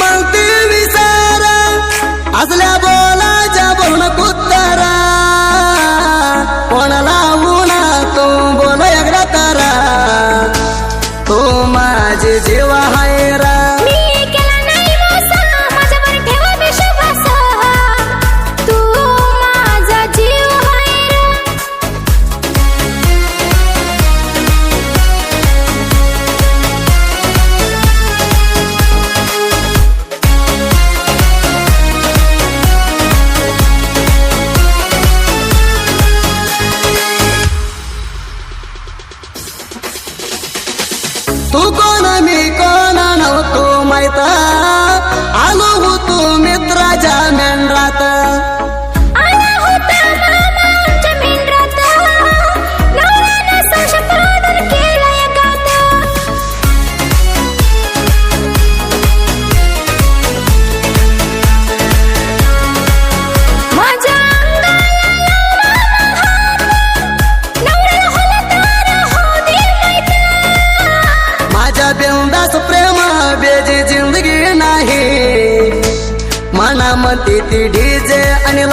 ಮೌತ ಅದಲ್ಲ ಐತಿ ಡಿಜೆ ಅನಿಲ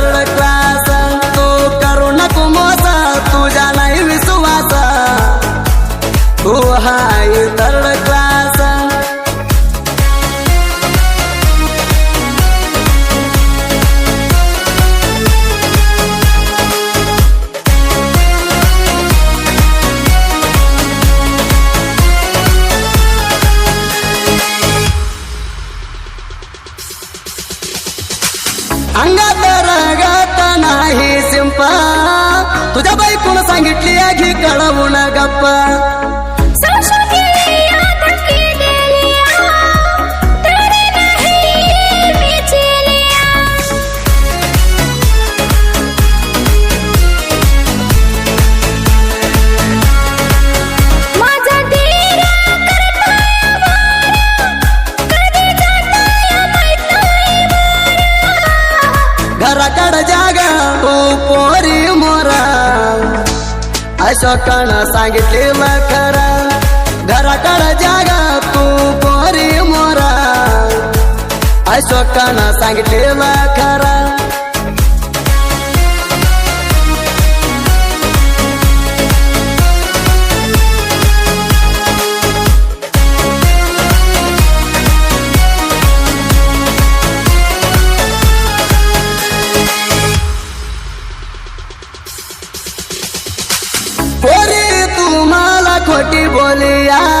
गप्पा तुझ्या बाई सांगितली आहे आगी ना गप्पा ಸಾಗಲೇ ಮಾಕಾರ ತೂ ಬರೀ ಮೋರ ಅಣ್ಣ ಸಾಗ yeah.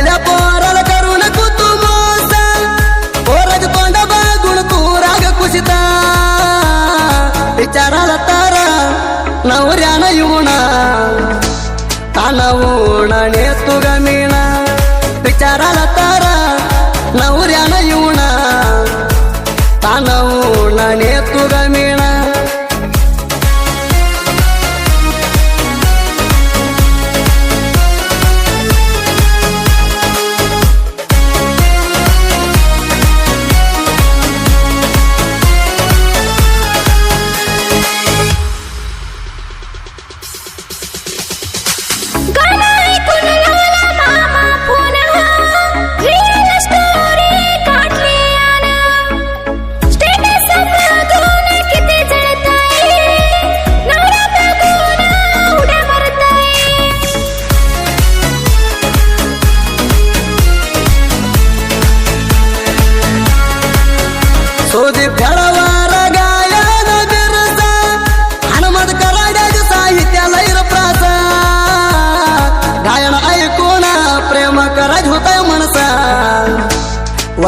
போனானே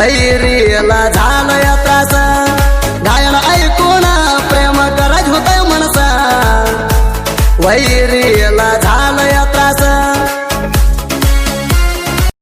ಎಲ್ಲ ಗಾಲಯ ಪ್ರಜ